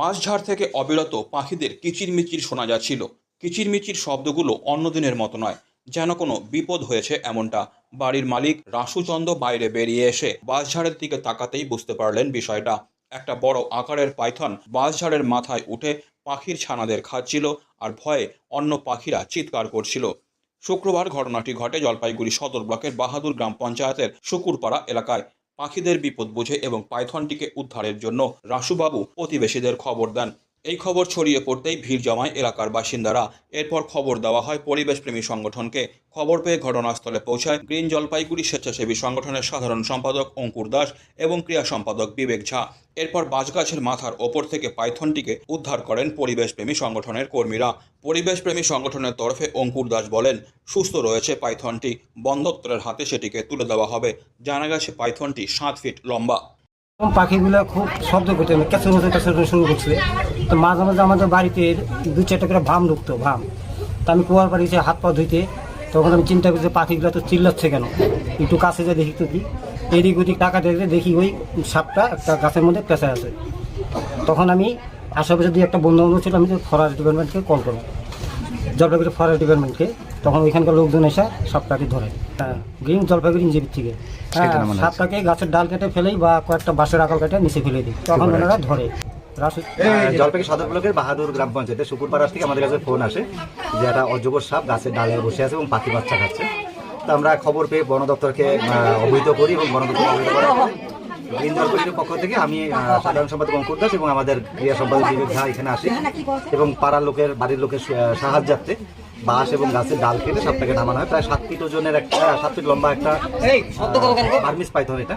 বাঁশঝাড় থেকে অবিরত পাখিদের কিচিরমিচির শোনা যাচ্ছিল। কিচিরমিচির শব্দগুলো অন্যদিনের মতো নয়, যেন কোনো বিপদ হয়েছে এমনটা। বাড়ির মালিক রাসুচন্দ বাইরে বেরিয়ে এসে বাঁশঝাড়ের দিকে তাকাতেই বুঝতে পারলেন বিষয়টা। একটা বড় আকারের পাইথন বাঁশঝাড়ের মাথায় উঠে পাখির ছানাদের খাচ্ছিল আর ভয়ে অন্য পাখিরা চিৎকার করছিল। শুক্রবার ঘটনাটি ঘটে জলপাইগুড়ি সদর ব্লকের বাহাদুর গ্রাম পঞ্চায়েতের শুকুরপাড়া এলাকায়। পাখিদের বিপদ বুঝে এবং পাইথনটিকে উদ্ধারের জন্য রাসুবাবু প্রতিবেশীদের খবর দেন। এই খবর ছড়িয়ে পড়তেই ভিড় জমায় এলাকার বাসিন্দারা। এরপর খবর দেওয়া হয় পরিবেশপ্রেমী সংগঠনকে। খবর পেয়ে ঘটনাস্থলে পৌঁছায় গ্রিন জলপাইগুড়ি স্বেচ্ছাসেবী সংগঠনের সাধারণ সম্পাদক অঙ্কুর দাস এবং ক্রিয়া সম্পাদক বিবেক ঝা। এরপর বাঁশগাছের মাথার ওপর থেকে পাইথনটিকে উদ্ধার করেন পরিবেশপ্রেমী সংগঠনের কর্মীরা। পরিবেশপ্রেমী সংগঠনের তরফে অঙ্কুর দাস বলেন, সুস্থ রয়েছে পাইথনটি। বন দপ্তরের হাতে সেটিকে তুলে দেওয়া হবে। জানা গেছে পাইথনটি সাত ফিট লম্বা। পাখিগুলো খুব শব্দ করতে ক্যাচর শুরু করছে। তো মাঝে মাঝে আমাদের বাড়িতে দু চারটা করে ভাম ঢুকতো ভাম। তা আমি কুয়ার বাড়িতে হাত পা ধুইতে তখন আমি চিন্তা করছি পাখিগুলো তো চিল্লাচ্ছে কেন? একটু কাছে যা দেখি তো কি। এদিক ওদিক টাকা দেখলে দেখি ওই সাপটা একটা গাছের মধ্যে পেঁচা আছে। তখন আমি আশেপাশে দিয়ে একটা বন্ধু বান্ধব ছিল আমি তো ফরেস্ট ডিপার্টমেন্টকে কল করলাম। জলপাইগুড়ি ফরেস্ট ডিপার্টমেন্টকে তখন ওইখানকার লোকজন এসে সাপটাকে ধরে। হ্যাঁ গ্রিন জলপাইগুড়ি ইঞ্জিবির থেকে হ্যাঁ সাপটাকে গাছের ডাল কেটে ফেলেই বা কয়েকটা বাঁশের আকাল কেটে নিচে ফেলে দিই। তখন ওনারা ধরে। জলপাইগুড়ি সদর ব্লকের বাহাদুর গ্রাম পঞ্চায়েতে শুকুরপাড়া থেকে আমাদের কাছে ফোন আসে যে একটা অজগর সাপ গাছের ডালে বসে আছে এবং পাখি বাচ্চা খাচ্ছে। তো আমরা খবর পেয়ে বন দপ্তরকে অবহিত করি এবং বন দপ্তর অবহিত পরে গ্রিন জলপাইগুড়ির পক্ষ থেকে আমি সাধারণ সম্পাদক অঙ্কুর দাস এবং আমাদের ক্রিয়া সম্পাদক বিবেক ঝা এখানে আসি। এবং পাড়ার লোকের বাড়ির লোকের সাহায্যার্থে বাঁশ এবং গাছের ডাল কেটে সাপটাকে নামানো হয়। প্রায় সাত ফিট ওজনের একটা সাত ফিট লম্বা একটা পাইথন এটা।